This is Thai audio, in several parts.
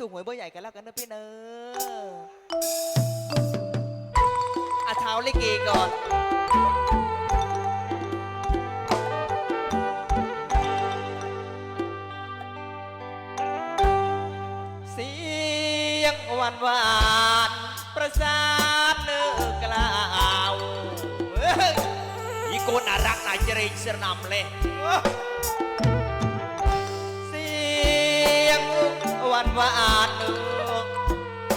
ถูกหวยเบอร์ใหญ่กันแล้วกันนะพี่เนออาเท้าลิเกก่อนเสียงหวานหวานประสานเนื้อกล่าวเฮ้ยอีโกน่ารักน่าเจริญสนำเลย ว่านหวานๆเนื้อ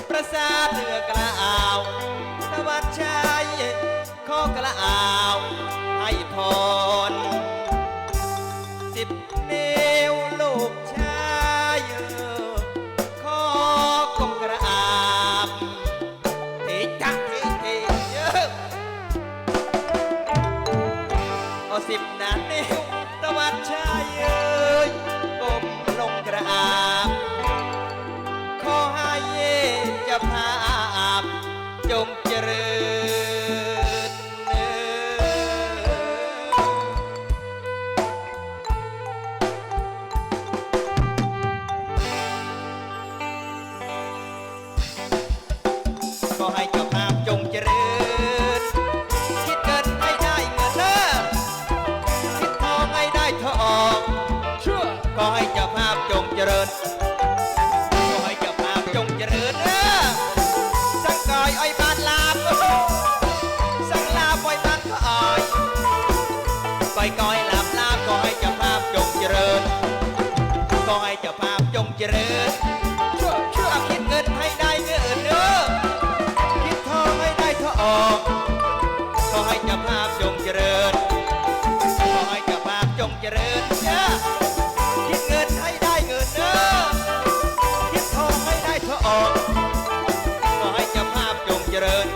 ประสานเนื้อกล่าวตะวันชายขอกล่าวให้พรสิบนิ้วลูกชายขอกงกระอาบเทจักเทเทเยอะเอาสิบนานิ้วตะวันชายเอ้ย ให้เจ้าภาพจงเจริญ คิดเกินให้ได้เงินเนอคิดทองให้ได้ทองเชื่อก็ให้เจ้าภาพจงเจริญก็ให้เจ้าภาพจงเจริญนอสังกอยอ้บานลาบสังลาบอ้บานก้อยก้อยก้อยลาบลาบก็ให้เจ้าภาพจงเจริญก็ให้เจ้าภาพจงเจริญ จงเจริญเด้อคิดเงินให้ได้เงินเด้อคิดทองให้ได้ทองกขอให้เจ้าภาพจงเจริญ